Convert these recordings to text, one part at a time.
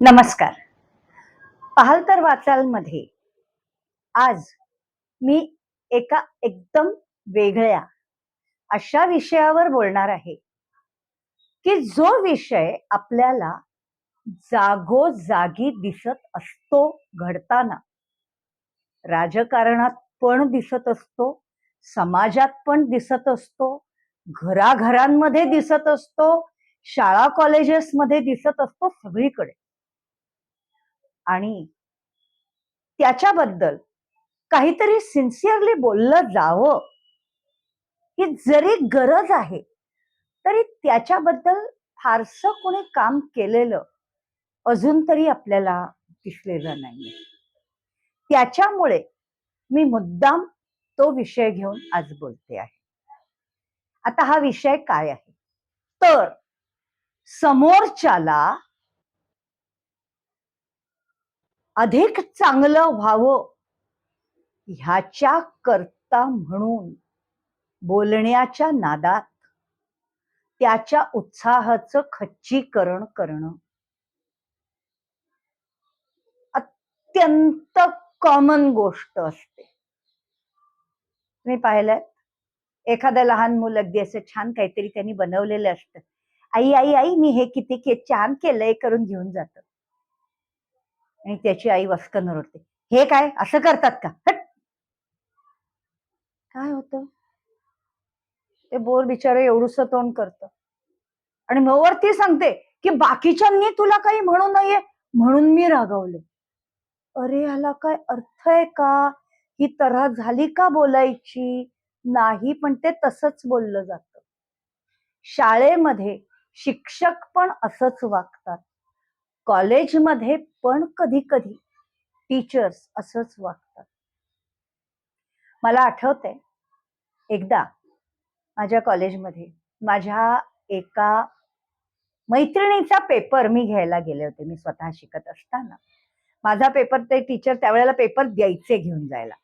नमस्कार. पाहाल तर वाचालमध्ये. आज मी एका एकदम वेगळ्या अशा विषयावर बोलणार आहे की जो विषय आपल्याला जागोजागी दिसत असतो घडताना. राजकारणात पण दिसत असतो समाजात पण दिसत असतो घराघरांमध्ये दिसत असतो शाळा कॉलेजेस मध्ये दिसत असतो सगळीकडे. आणि त्याच्याबद्दल काहीतरी सिन्सिअरली बोललं जावं. ही जरी गरज आहे तरी त्याच्याबद्दल फारसं कोणी काम केलेलं अजून तरी आपल्याला दिसलेलं नाही त्याच्यामुळे मी मुद्दाम तो विषय घेऊन आज बोलते आहे. आता हा विषय काय आहे? तर समोरच्याला अधिक चांगलं व्हावं ह्याच्या करता म्हणून बोलण्याच्या नादात त्याच्या उत्साहाचं खच्चीकरण करणं. अत्यंत कॉमन गोष्ट असते. तुम्ही पाहिलंय? एखादं लहान मुल अगदी असं छान काहीतरी त्यांनी बनवलेलं असतं. आई आई आई मी हे किती के छान केलंय करून घेऊन जातं. आणि त्याची आई वस्कन ओरडते. हे काय? असं करतात का? हट! काय होतं? ते बोर बिचारे एवढूस तोंड करत. आणि मग वरती सांगते की बाकीच्यांनी तुला काही म्हणू नये म्हणून मी रागवले. अरे ह्याला काय अर्थ आहे का? ही तरह झाली का बोलायची? नाही पण ते तसंच बोललं जात. शाळेमध्ये शिक्षक पण असंच वागतात. कॉलेजमध्ये पण कधी कधी टीचर्स असंच वागतात. मला आठवतंय एकदा माझ्या कॉलेजमध्ये माझ्या एका मैत्रिणीचा पेपर मी घ्यायला गेले होते मी स्वतः शिकत असताना. माझा पेपर ते टीचर त्यावेळेला पेपर द्यायचे घेऊन जायला.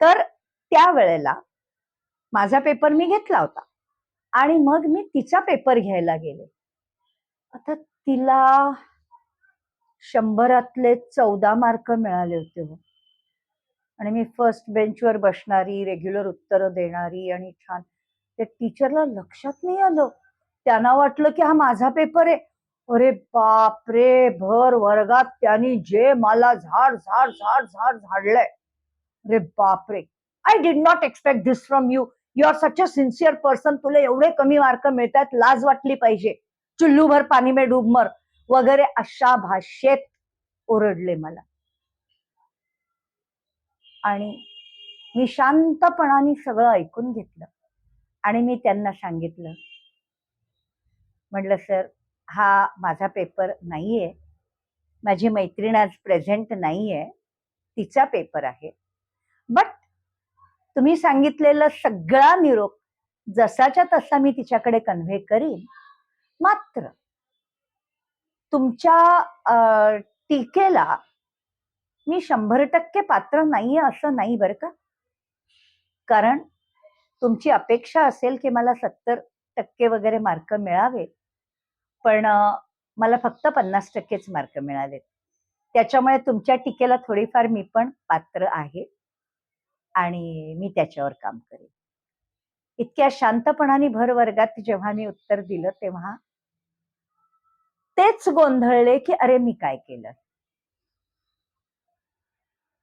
तर त्यावेळेला माझा पेपर मी घेतला होता आणि मग मी तिचा पेपर घ्यायला गेले. आता तिला शंभरातले चौदा मार्क मिळाले होते हो. आणि मी फर्स्ट बेंचवर बसणारी रेग्युलर उत्तरं देणारी आणि छान. ते टीचरला लक्षात नाही आलं. त्यांना वाटलं की हा माझा पेपर आहे. अरे बाप रे भर वर्गात त्यांनी जे मला झाड झाड झाड झाड झाडलंय. अरे बाप रे. I did not expect this from you you are such a sincere person तुला एवढे कमी मार्क मिळतात लाज वाटली पाहिजे. चुल्लू भर पाणी मे डूब मर. वगैरे अशा भाषेत ओरडले मला. आणि मी शांतपणाने सगळं ऐकून घेतलं. आणि मी त्यांना सांगितलं. म्हटलं सर हा माझा पेपर नाही आहे माझी मैत्रीण आज प्रेझेंट नाहीये. तिचा पेपर आहे. बट तुम्ही सांगितलेला सगळा निरोप जसाच्या तसा मी तिच्याकडे कन्व्हे करीन. मात्र तुमच्या टीकेला मी शंभर टक्के पात्र नाहीये असं नाही बरं का? कारण तुमची अपेक्षा असेल की मला सत्तर टक्के वगैरे मार्क मिळावे पण मला फक्त पन्नास टक्केच मार्क मिळाले. त्याच्यामुळे तुमच्या टीकेला थोडीफार मी पण पात्र आहे आणि मी त्याच्यावर काम करेन. इतक्या शांतपणाने भर वर्गात जेव्हा मी उत्तर दिलं तेव्हा तेच गोंधळले की अरे मी काय केलं?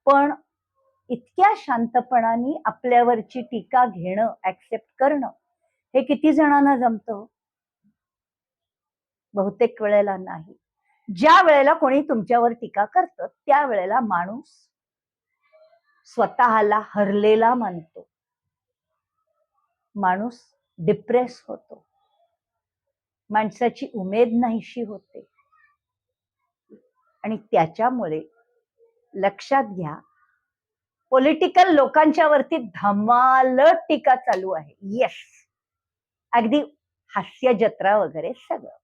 पण इतक्या शांतपणाने आपल्यावरची टीका घेणं ऍक्सेप्ट करणं हे किती जणांना जमतं? बहुतेक वेळेला नाही. ज्या वेळेला कोणी तुमच्यावर टीका करतं त्या वेळेला माणूस स्वतःला हरलेला मानतो. माणूस डिप्रेस होतो. माणसाची उमेद नाहीशी होते. आणि त्याच्यामुळे लक्षात घ्या पॉलिटिकल लोकांच्या वरती धमाल टीका चालू आहे. येस अगदी हास्य जत्रा वगैरे सगळं.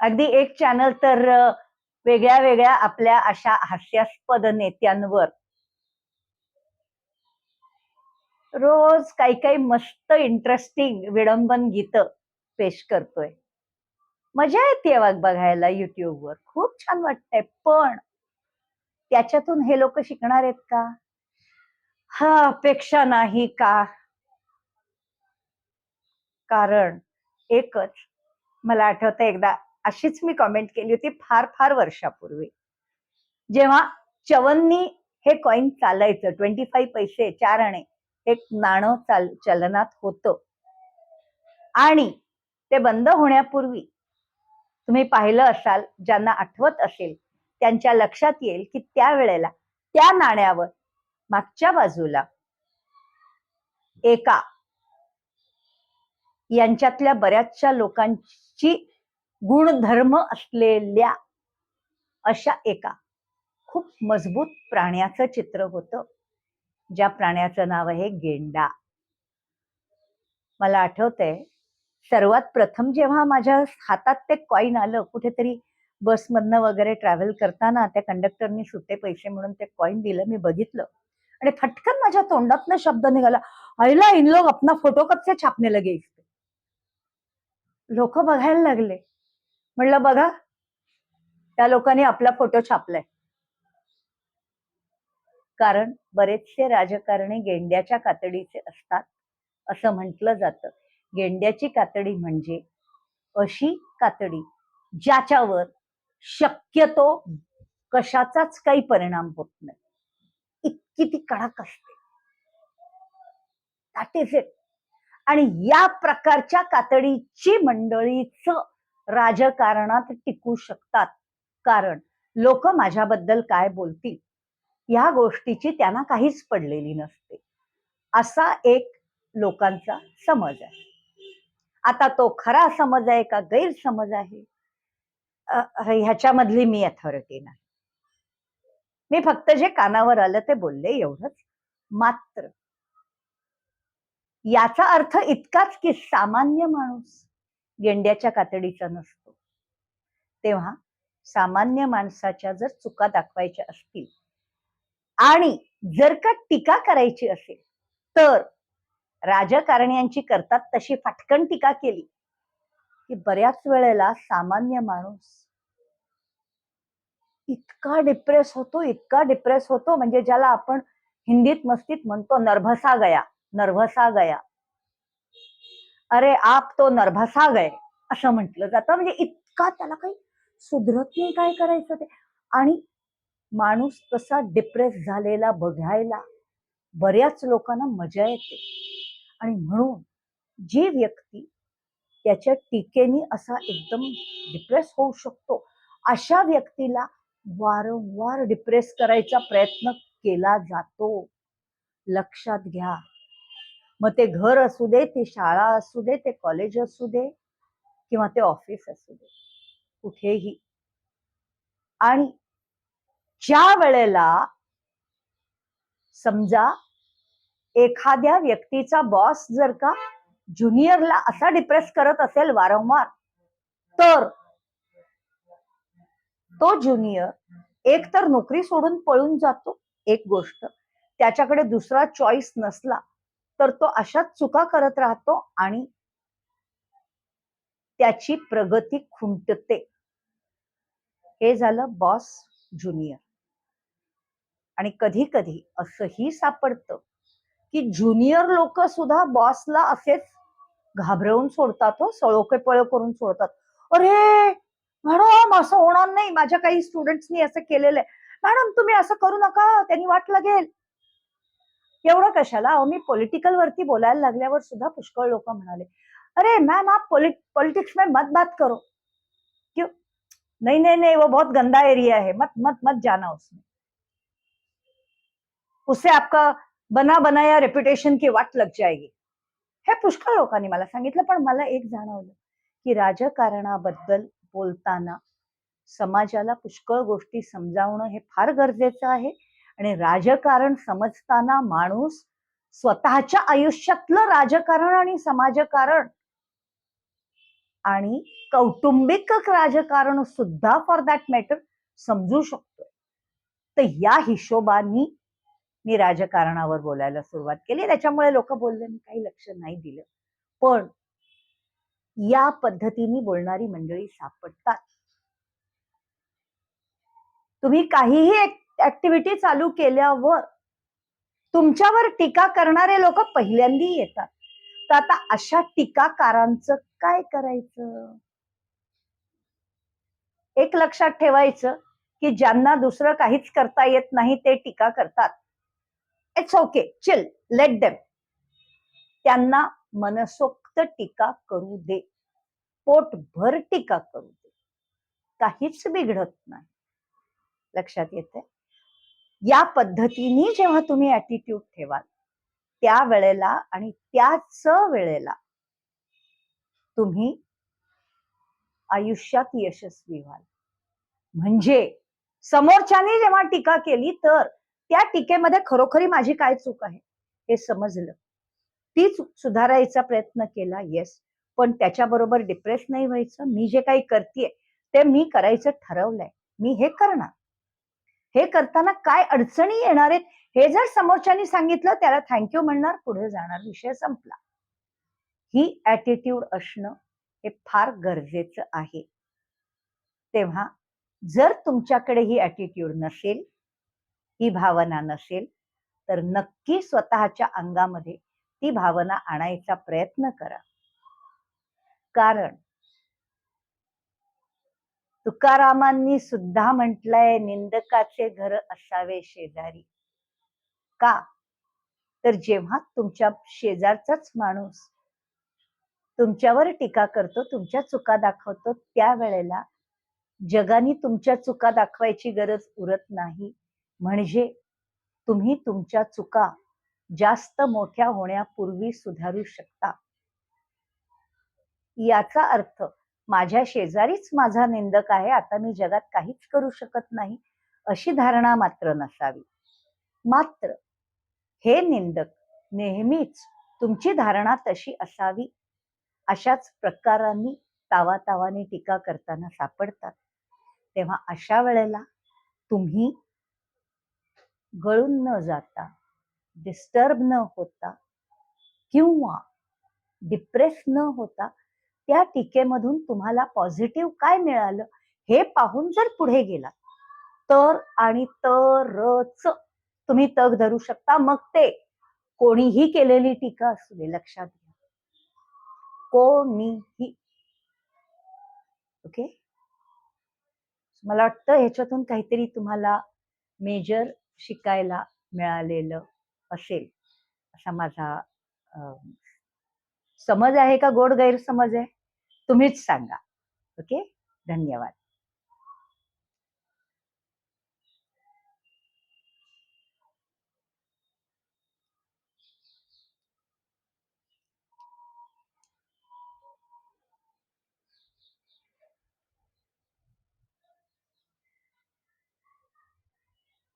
अगदी एक चॅनल तर वेगळ्या वेगळ्या आपल्या अशा हास्यास्पद नेत्यांवर रोज काही काही मस्त इंटरेस्टिंग विडंबन गीत पेश करतोय. मजा येते वाघ बघायला युट्यूबवर खूप छान वाटतंय. पण त्याच्यातून हे लोक शिकणार आहेत का? हा अपेक्षा नाही का? कारण एकच मला आठवतं एकदा अशीच मी कॉमेंट केली होती फार फार वर्षापूर्वी. जेव्हा चवन्नी हे कॉइन चालायचं ट्वेंटी फाईव्ह पैसे चार आणे एक नाणं चाल चलनात होतं. आणि ते बंद होण्यापूर्वी तुम्ही पाहिलं असाल ज्यांना आठवत असेल त्यांच्या लक्षात येईल की त्यावेळेला त्या नाण्यावर मागच्या बाजूला एका यांच्यातल्या बऱ्याचशा लोकांची गुणधर्म असलेल्या अशा एका खूप मजबूत प्राण्याचं चित्र होतं. ज्या प्राण्याचं नाव आहे गेंडा. मला आठवतंय सर्वात प्रथम जेव्हा माझ्या हातात ते कॉईन आलं कुठेतरी बसमधनं वगैरे ट्रॅव्हल करताना त्या कंडक्टरनी सुटे पैसे म्हणून ते कॉईन दिलं मी बघितलं. आणि फटकन माझ्या तोंडातनं शब्द निघाला आईला इन लोग अपना फोटो कपचे से छापने लगे लोक बघायला लागले. म्हणलं बघा त्या लोकांनी आपला फोटो छापलाय. कारण बरेचसे राजकारणी गेंड्याच्या कातडीचे असतात असं म्हटलं जातं. गेंड्याची कातडी म्हणजे अशी कातडी ज्याच्यावर शक्यतो कशाचाच काही परिणाम होत नाही. इतकी ती कडक असते. दॅट इज इट आणि या प्रकारच्या कातडीची मंडळीच राजकारणात टिकू शकतात. कारण लोक माझ्याबद्दल काय बोलतील या गोष्टीची त्यांना काहीच पडलेली नसते. असा एक लोकांचा समज आहे. आता तो खरा समज आहे का गैरसमज आहे? ह्याच्यामधली मी अथॉरिटी नाही. मी फक्त जे कानावर आलं ते बोलले एवढंच. मात्र याचा अर्थ इतकाच की सामान्य माणूस गेंड्याच्या कातडीचा नसतो. तेव्हा सामान्य माणसाच्या जर चुका दाखवायच्या असतील आणि जर का टीका करायची असेल तर राजकारण्यांची करतात तशी फाटकन टीका केली. की बऱ्याच वेळेला सामान्य माणूस इतका डिप्रेस होतो इतका डिप्रेस होतो म्हणजे ज्याला आपण हिंदीत मस्तीत म्हणतो नर्भसा गया नर्भसा गया. अरे आप तो नर्भसा गए असं म्हटलं जातं. म्हणजे इतका त्याला काही सुधरत नाही काय करायचं ते. आणि माणूस तसा डिप्रेस झालेला बघायला बऱ्याच लोकांना मजा येते. आणि म्हणून जी व्यक्ती त्याच्या टीकेने असा एकदम डिप्रेस होऊ शकतो अशा व्यक्तीला वारंवार डिप्रेस करायचा प्रयत्न केला जातो. लक्षात घ्या. मग ते घर असू दे ती शाळा असू दे ते कॉलेज असू दे किंवा ते ऑफिस असू दे कुठेही. आणि ज्या वेळेला समजा एखाद्या व्यक्तीचा बॉस जर का ज्युनियरला असा डिप्रेस करत असेल वारंवार तर तो ज्युनियर एक तर नोकरी सोडून पळून जातो एक गोष्ट. त्याच्याकडे दुसरा चॉईस नसला तर तो अशाच चुका करत राहतो आणि त्याची प्रगती खुंटते. हे झालं बॉस ज्युनियर आणि कधी कधी असंही सापडतं. की ज्युनियर लोक सुद्धा बॉसला असेच घाबरवून सोडतात हो सळोके पळ करून सोडतात. अरे मॅडम असं होणार नाही. माझ्या काही स्टुडंट्सनी असं केलेलं आहे मॅडम तुम्ही असं करू नका. त्यांनी वाट लागेल. एवढं कशाला? अहो मी पॉलिटिकल वरती बोलायला लागल्यावर सुद्धा पुष्कळ लोक म्हणाले अरे मॅम आप पॉलिटिक्स में मत बात करो. क्यों? नहीं नहीं नहीं वो बहुत गंदा एरिया है. मत मत मत जाना उसमें. उससे आपका बना बनाया रेप्युटेशन की वाट लग जाएगी. हे पुष्कळ लोकांनी मला सांगितलं पण मला एक जाणवलं की राजकारणाबद्दल बोलताना समाजाला पुष्कळ गोष्टी समजावणं हे फार गरजेचं आहे आणि राजकारण समजताना माणूस स्वतःच्या आयुष्यातलं राजकारण आणि समाजकारण आणि कौटुंबिक राजकारण सुद्धा फॉर दॅट मॅटर समजू शकतो तर या हिशोबानी मी राजकारणावर बोलायला सुरुवात केली. त्याच्यामुळे लोक बोलले मी काही लक्ष नाही दिलं. पण या पद्धतीने बोलणारी मंडळी सापडतात. तुम्ही काहीही ऍक्टिव्हिटी चालू केल्यावर तुमच्यावर टीका करणारे लोक पहिल्यांदी येतात. तर आता अशा टीकाकारांचं काय करायचं? एक लक्षात ठेवायचं की ज्यांना दुसरं काहीच करता येत नाही ते टीका करतात. It's okay chill let them त्यांना मनसोक्त टीका करू दे. पोटभर टीका करू दे. काहीच बिघडत नाही. लक्षात येते या पद्धतीने जेव्हा तुम्ही ऍटिट्यूड ठेवाल त्या वेळेला आणि त्याच वेळेला तुम्ही आयुष्यात यशस्वी व्हाल. म्हणजे समोरच्याने जेव्हा टीका केली तर त्या टीकेमध्ये खरोखरी माझी काय चूक आहे? हे समजलं. ती चूक सुधारायचा प्रयत्न केला येस पण त्याच्याबरोबर डिप्रेस नाही व्हायचं. मी जे काही करते ते मी करायचं ठरवलंय. मी हे करणार. हे करताना काय अडचणी येणार आहेत हे जर समोरच्यानी सांगितलं त्याला थँक्यू म्हणणार पुढे जाणार विषय संपला. ही ऍटिट्यूड असणं हे फार गरजेचं आहे. तेव्हा जर तुमच्याकडे ही ऍटिट्यूड नसेल ही भावना नसेल तर नक्की स्वतःच्या अंगामध्ये ती भावना आणायचा प्रयत्न करा. कारण तुकारामांनी सुद्धा म्हटलंय निंदकाचे घर असावे शेजारी. का? तर जेव्हा तुमच्या शेजारचाच माणूस तुमच्यावर टीका करतो तुमच्या चुका दाखवतो त्यावेळेला जगाने तुमच्या चुका दाखवायची गरज उरत नाही. म्हणजे तुम्ही तुमच्या चुका जास्त मोठ्या होण्यापूर्वी सुधारू शकता. याचा अर्थ माझ्या शेजारीच माझा निंदक आहे आता मी जगात काहीच करू शकत नाही अशी धारणा मात्र नसावी. मात्र हे निंदक नेहमीच तुमची धारणा तशी असावी अशाच प्रकारांनी तावातावाने टीका करताना सापडतात. तेव्हा अशा वेळेला तुम्ही गळून न जाता डिस्टर्ब न होता किंवा डिप्रेस न होता त्या टीकेमधून तुम्हाला पॉझिटिव्ह काय मिळालं हे पाहून जर पुढे गेला तर आणि तरच तुम्ही तग धरू शकता. मग ते कोणीही केलेली टीका असू दे लक्षात घ्या. कोणीही. ओके मला वाटतं ह्याच्यातून काहीतरी तुम्हाला मेजर शिकायला मिळालेलं असेल असा माझा समज आहे का? गोड गैरसमज आहे? तुम्हीच सांगा. ओके? धन्यवाद.